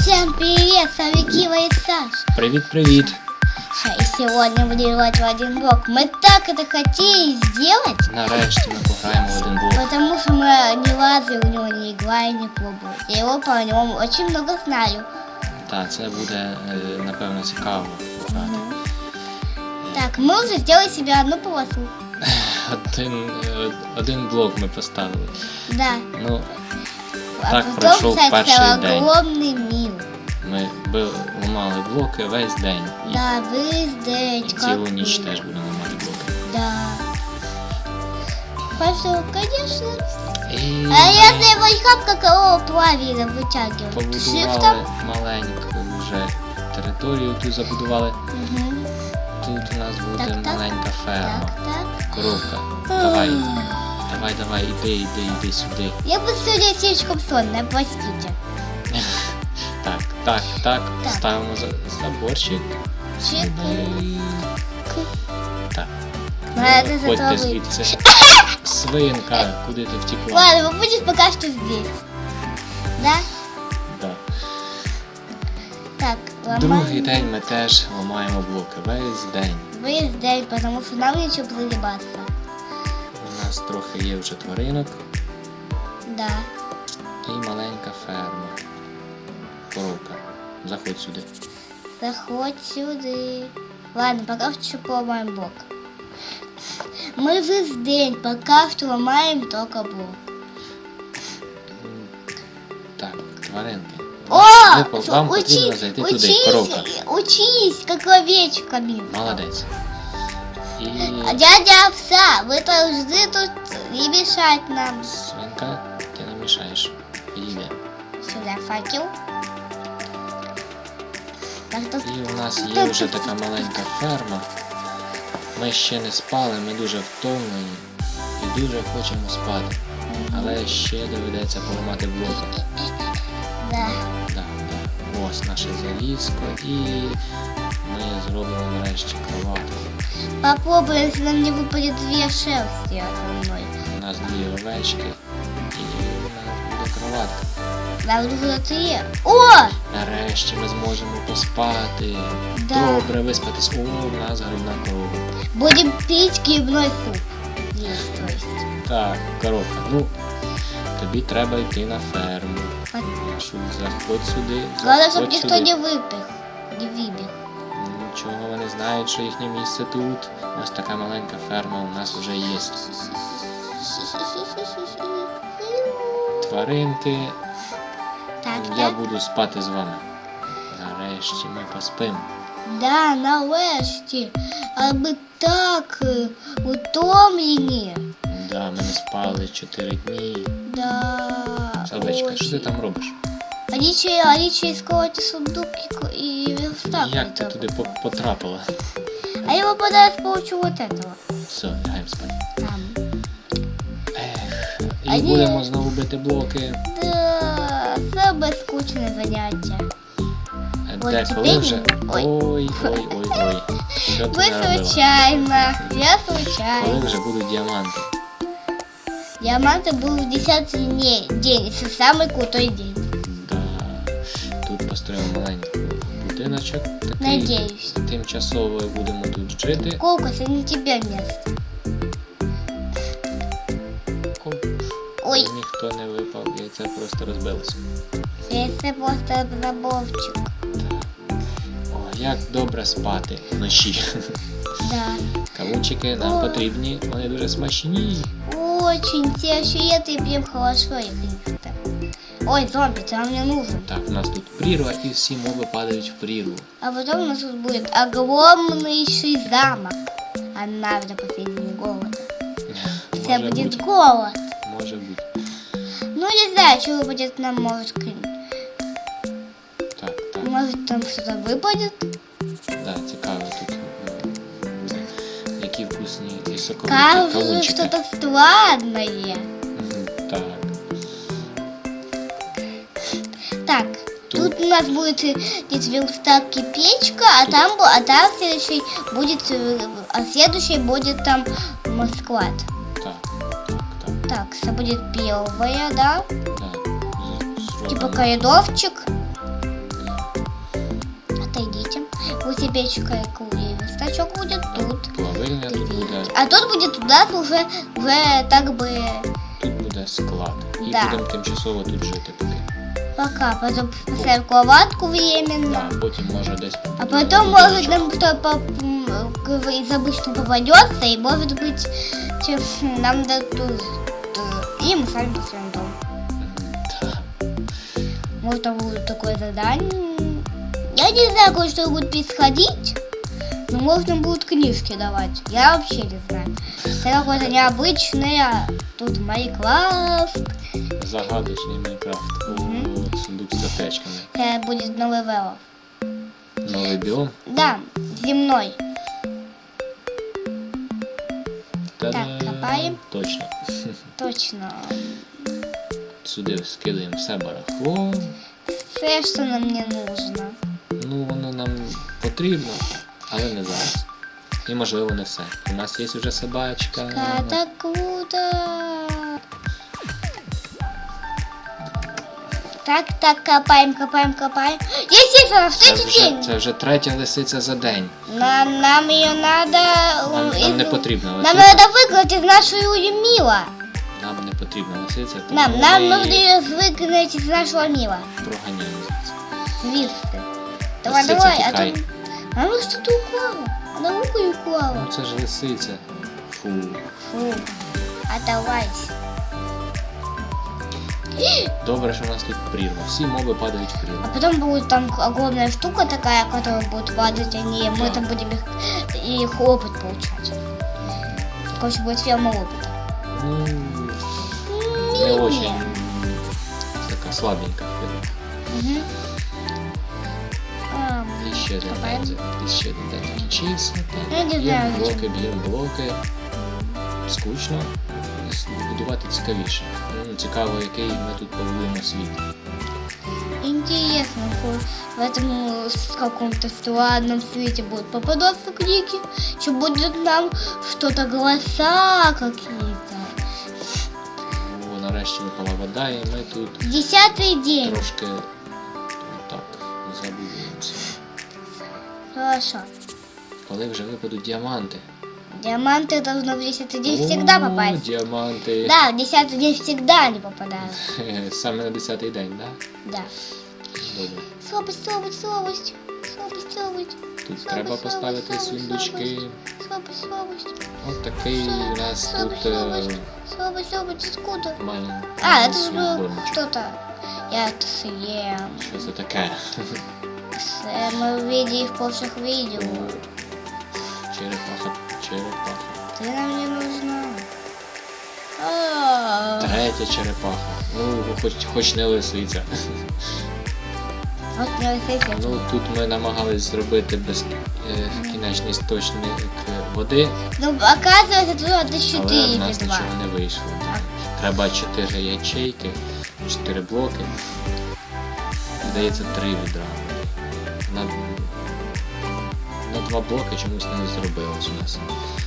Всем привет, с вами Кива и Саша. Привіт, привіт. И сегодня будем играть в один блок. Мы так это хотели сделать, Нарешті ми пограємо в один блок. потому что мы ни разу в него не играли, не пробовали. Я его по нему очень много знаю. Так, це буде, е, напевно, цікаво. пограти. Так, мы уже сделали себе одну полосу. Один, е, один блок ми поставили. Да. Ну, А Так потом, пройшов кстати, перший день. огромный мир. ми били, ламали блоки весь день. І, Да, весь день. і как цілу ніч вы. теж будемо ламати блоки. Да. Пошел, конечно. І А если его как какого правильно вытягивать? побудували Шрифтом? маленьку вже територію, тут забудували. Угу. Тут у нас буде Так, так. маленька ферма. Так, так. Коровка. Давай, давай, давай, іди, іди, іди сюди. Я бы сегодня слишком сонная, простите. Так, так, так, Так. ставимо за- заборчик. Чик. І... Так. Надо Ходьте затрогать. звідси. Свинка, куди ти втекла? Ладно, вы будете пока что здесь. Да? Да. Так, Другий ломаем. день ми теж ламаємо блоки. Весь день. Весь день, потому что нам нечего пригибаться. Нас трохи є вже тваринок Да. і маленька ферма. Коровка. Заходь сюди. Заходь сюда. Ладно, пока что поломаем блок. Мы весь день пока что ломаем только блок. Так, тваринки. О! Вам потрібно учись, зайти туди, коровка. учись, как овечками. Молодець. І А дядя овса, вы должны тут не мешать нам. свинка, ти не мішаєш. Підійде. Сюда факел. І у нас є вже така маленька ферма. Ми ще не спали, ми дуже втомлені і дуже хочемо спати. Але ще доведеться поламати блоки. да. Да, да. Ось наше залізко і ми зробимо нарешті кроватку. Попробуем, если нам не выпадет две шерсти одной. У нас дві овечки і у нас буде кроватка. Нам нужно три. О! Нарешті ми зможемо поспати. Да. Добре виспатись. О, у нас грибна корова. Будем пить грибной суп. Есть, то есть. Так, коровка, ну тобі треба йти на ферму. Що, заходь сюди. Главное, заходь чтобы никто сюди. не выпих. Не выбег. Нічого вони знають, що їхнє місце тут. Ось така маленька ферма у нас вже є. Тваринки, Так, я так. буду спати з вами. Нарешті ми поспимо. Да, нарешті. А ми так е, утомлені. Да, ми не спали 4 дні. Да. Салвечка, що ти там робиш? Алічі, Алічі искала сундук і, ко- і верстак. Як ти вот туди по- потрапила? А я попадаю с помощью вот этого. Все, лягаємо спати. Там. Ех, і А ні. будемо знову бити блоки. Да, самое скучное заняття. Ой, Де, тебе коли ні. вже. Ой. Ой, ой, ой, ой. Що ти Вы наробила? случайно. Я Коли случайно. вже будуть діаманти? Диаманты был в 10 дней, день, это самый крутой день. Тут маленький будиночок. Такий Надеюсь. тимчасово будемо тут жити. Кокос, это не тебе место. Оп, Ой, Ніхто не випав, яйце просто розбилося. это просто заборчик. О, як добре спати вночі. Да. Кавунчики нам Ой. потрібні, вони дуже смачні. Очень те и прям хорошо листа. Ой, зомби, ты нам не нужен. Так, у нас тут прірва і всі моби падають в прірву. А потом у нас тут будет огромнейший замок. Однажды посредине голода. Все Може будет бути, голод. може бути. Ну, не знаю, что выпадет нам, может, к- Так, так. может там что-то выпадет. Да, цікаво тут е, буде. Які вкусні і соковиті Кажется, кавунчики. что-то странное. Так, Тут- тут у нас будет э, здесь верстак и печка, а Тут. там, а там следующий будет, э, а следующий будет там м, склад. Так, так, так, Так, это будет первая, да? да. Типа коридорчик. печка, яку і верстачок буде тут. Плавильня тут А тут будет у нас уже, уже так бы тут буде склад. І Да. будемо тимчасово тут жити поки. Пока. Потом поставим кроватку временно. А потім може десь. А потом может нам кто по, м, к- из обычного попадется, и может быть нам дадут. э, И мы сами построим дом. Может там будет такое задание. Я не знаю, как что будет происходить. Но можно будет книжки давать. Я вообще не знаю. Это какое-то необычное. Тут Майнкрафт. Загадочний Майнкрафт. Мгм. О, сундук з аптечками. Это будет новый вело. Новий біом. Да, земной. Та-дам! копаємо. Точно. Точно. Сюди скидаємо все барахло. Все, что нам не нужно. Ну, воно нам потрібно, але не зараз. І можливо не все. У нас є вже собачка. Это круто. Так, так, копаем, копаем, копаем. Есть, есть, она в Це третий вже, день. це вже третя лисиця за день. Нам, нам ее надо... Нам, из- нам не потрібна Нам лисиця. надо выиграть из нашего мила. Нам не потрібна лисиця, тому Нам, нам ми нужно її ее выгнать из нашего мила. проганяємо звідси. Звезды. Давай, Лисиця, давай, а тікай. то... Она что-то упала. Она рукой упала. Ну це ж лисиця. Фу. Фу. Отдавайся. Добре, що у нас тут прірва. Всі моби падають в прірву. А потом будет там огромная штука такая, которая будет падать, они, мы Да. там будем их, их опыт получать. Короче, будет ферма опыта. Ну, не Не-не. очень така слабенька фірма. Мгм. Ам, І ще один Копаємо. день. І ще один день закінчився. Я Так, не б'ємо знаю, блоки, зачем. б'ємо блоки. Скучно. С- Будувати цікавіше. Ну, цікаво, який ми тут побудуємо світ. Интересно, ко- в этом э, с каком-то странном свете будут попадаться книги, что будет нам что-то голоса какие-то. О, нарешті випала вода, і ми тут Десятый день. трошки так забудуємося. Хорошо. Коли вже випадуть діаманти. Диаманты должны в десятый день всегда попасть. Діаманти. Да, в десятый день всегда они попадают. Саме на 10-й день? Да. Да? Добре. Слабость, слабость, слабость. Слабость, слабость. Тут Слабость, треба слабость, поставити слабость, сундучки. Слабость, слабость. От такий у нас Слабость, тут слабость. Слабость, слабость, маленький А, это же был домичок. кто-то. Я это съем. Це таке? С- Мы видели в прошлых видео. Черепаха, Ты нам не нужна. Третя черепаха. Ну, хоч, хоч не лисиця. Вот не вот Ну, тут ми намагались зробити безкінечний істочник води, Ну, оказывается, тут надо але в нас нічого не вийшло. Треба 4 ячейки, 4 блоки. Здається, 3 відра. два блоки чомусь не зробилось у нас.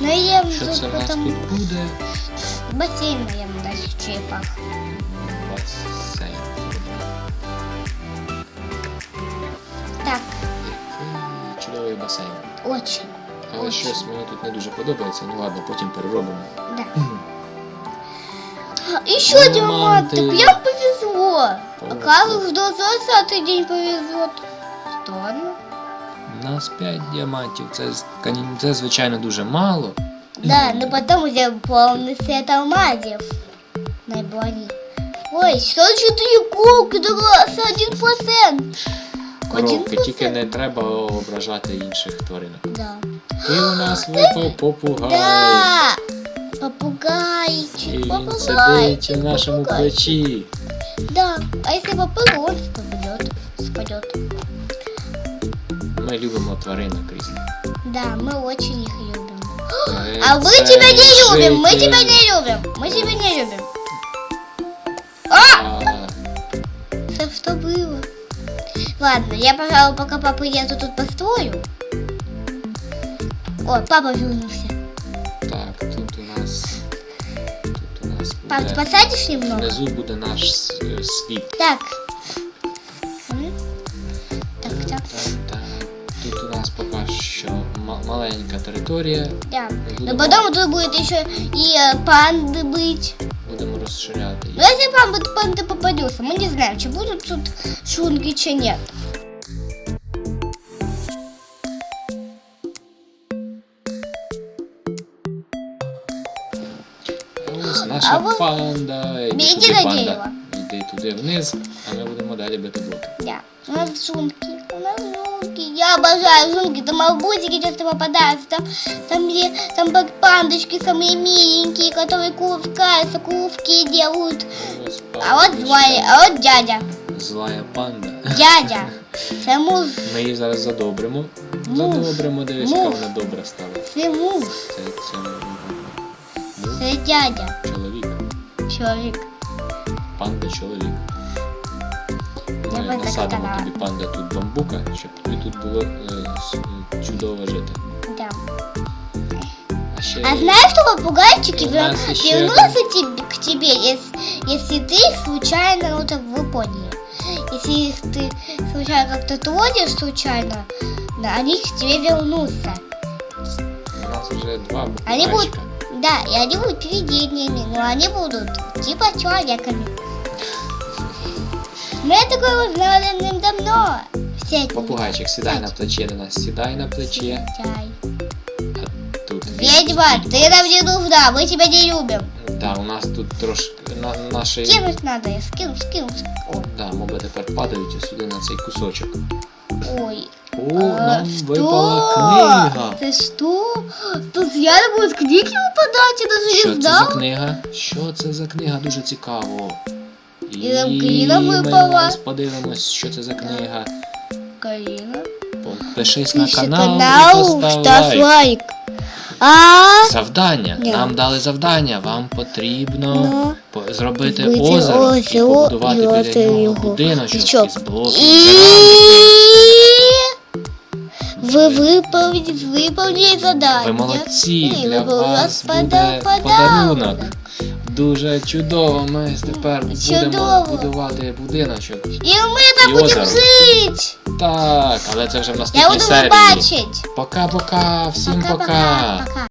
Ну, я Що тут це в нас потом тут буде? бассейн наем дать в черепах. Басейн. Так, Який чудовий басейн. очень. Але Очень. щось мені тут не дуже подобається. Ну ладно, потім переробимо. Да. Еще диаманты. Диаманты. Прям повезло. Повезло. Оказывается, до 20 день повезет. Странно. У нас 5 діамантів. Це, це звичайно дуже мало. Да, но потом сделаем полный сет алмазов на броне. Ой, что же ты круг, дрался один процент. Коровки, тільки не треба ображати інших тваринок. Да. І у нас випав попугай. Да. І Попугайчик, він попугайчик, сидить на нашому попугайчик. плечі. Да, а если попугай, он спадет. Спадет. Ми любимо тваринок різних. Да, мы очень их любим. А мы це тебя не любим, мы житель- тебя не любим, мы тебя не любим. А, Что, что было? Ладно, я, пожалуй, пока папа еду тут построю. О, папа вернулся. так, тут у нас. Тут у нас Пап, ты буде. посадишь немного? Внизу буде наш е, світ. Так. маленька територія. Да. Но Будемо- потом тут будет еще и э, панды быть. Будемо розширяти її. Но если панды, панды попадется, мы не знаем, чи будут тут шунки, чи нет. Ось наша А ви- панда. Іди Іди туди, на панда. дерево. Йди туди вниз, а ми будемо далі бити блоки. Да. У нас шунки. У. Я обожаю шунки. Там арбузики часто попадаются. Там, там, где, там пандочки самые миленькие, которые кувкаются, кувки делают. А вот злая, а вот дядя. Злая панда. Дядя. Це муж. Ми її зараз задобримо. Муж. Задобримо, дивись, яка вона добра стала. Це муж. Це, це муж, Це дядя. чоловік. Чоловік. Панда чоловік. Би насадимо закатала. тобі панда тут бамбука, щоб тобі тут було е, с- е, чудово жити. Да. А ще А знаешь, что попугайчики У нас вер- еще вернутся тебе, к тебе, если, если ты их случайно, ну так вы поняли. Если их ты случайно как-то тронешь случайно, да, они к тебе вернутся. у нас вже два Они будут, попугайчика. да, и они будут привидениями, но они будут типа человеками. Мы такое узнали давно. Все Попугайчик, сідай на плече до нас, сідай на плече. Чай. А тут Ведьма, ты нам не нужна, мы тебя не любим. Да, у нас тут трошки на, наші. Кинуть надо, я скину, скину. Ой. Да, моби тепер падають сюди на цей кусочок. Ой. О, А, нам что? випала книга. Ты что? Тут реально будут книги выпадать, я даже Що не це за знал. книга? Що це за книга? Дуже цікаво. І нам книга ми випала. зараз подивимось, що це за книга. Карина. Підпишись на Пиши канал, канал, і постав ставь лайк. лайк. А Завдання. Ні. Нам дали завдання. Вам потрібно Ну, по- зробити зробити озеро і озеро, побудувати і біля озеро нього його. будиночок І що? із блоків и кераміки. вы выполните, выполнили задание. Ви молодці, І для ви у вас пода- буде подарунок. Дуже чудово. Ми тепер будемо Чудово. будувати будиночок. І ми там І будемо озеро. жить. Так, але це вже в Я наступній буду серії. бачить. Пока-пока, всім Пока-пока. пока. Пока.